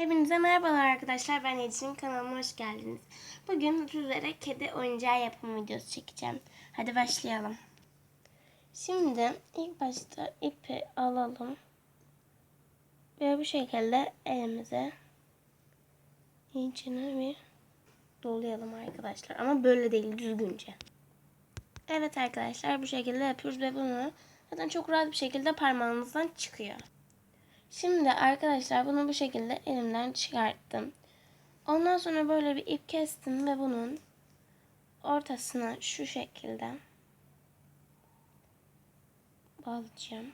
Hepinize merhabalar arkadaşlar. Ben Ecrin. Kanalıma hoş geldiniz. Bugün sizlere kedi oyuncağı yapım videosu çekeceğim. Hadi başlayalım. Şimdi ilk başta ipi alalım. Ve bu şekilde elimize içine bir dolayalım arkadaşlar. Ama böyle değil düzgünce. Evet arkadaşlar bu şekilde yapıyoruz ve bunu zaten çok rahat bir şekilde parmağınızdan çıkıyor. Şimdi arkadaşlar bunu bu şekilde elimden çıkarttım. Ondan sonra böyle bir ip kestim ve bunun ortasına şu şekilde bağlayacağım.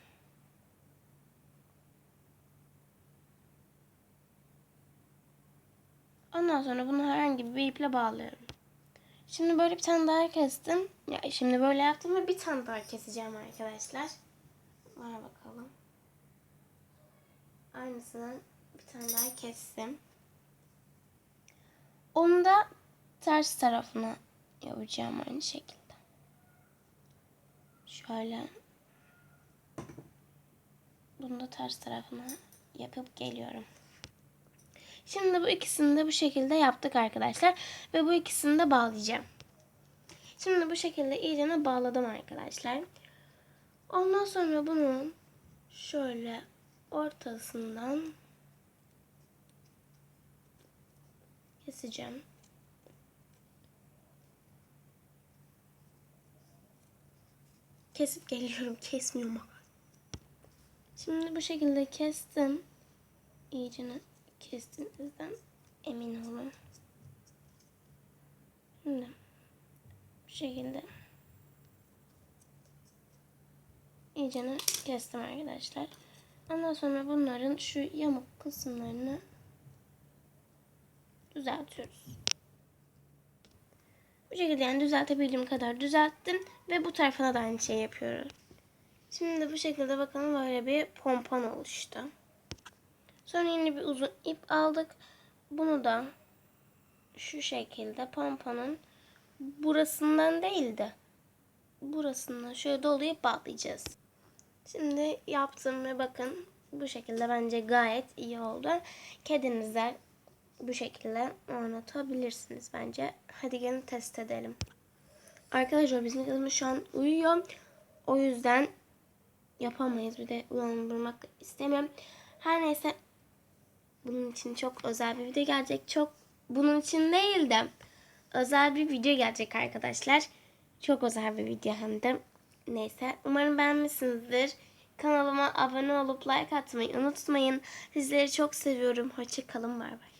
Ondan sonra bunu herhangi bir iple bağlıyorum. Şimdi böyle bir tane daha kestim. Ya şimdi böyle yaptım ve bir tane daha keseceğim arkadaşlar. Var bakalım. Aynısından bir tane daha kestim. Onu da ters tarafına yapacağım aynı şekilde. Şöyle. Bunu da ters tarafına yapıp geliyorum. Şimdi bu ikisini de bu şekilde yaptık arkadaşlar. Ve bu ikisini de bağlayacağım. Şimdi bu şekilde iyicene bağladım arkadaşlar. Ondan sonra bunu şöyle ortasından keseceğim. Kesip geliyorum. Kesmiyorum ama. Şimdi bu şekilde kestim. İyicene kestiğinizden emin olun. Şimdi bu şekilde iyicene kestim arkadaşlar. Ondan sonra bunların şu yamuk kısımlarını düzeltiyoruz. Bu şekilde yani düzeltebildiğim kadar düzelttim ve bu tarafına da aynı şey yapıyorum. Şimdi bu şekilde bakalım böyle bir pompon oluştu. Sonra yine bir uzun ip aldık. Bunu da şu şekilde pomponun burasından değil de burasından şöyle dolayıp bağlayacağız. Şimdi yaptım ve bakın bu şekilde bence gayet iyi oldu. Kedinizler bu şekilde oynatabilirsiniz bence. Hadi gelin test edelim. Arkadaşlar bizim kızımız şu an uyuyor. O yüzden yapamayız. Bir de uyandırmak istemiyorum. Her neyse bunun için çok özel bir video gelecek. Çok bunun için değil de özel bir video gelecek arkadaşlar. Çok özel bir video hem de. Neyse umarım beğenmişsinizdir. Kanalıma abone olup like atmayı unutmayın. Sizleri çok seviyorum. Hoşçakalın. Bay bay.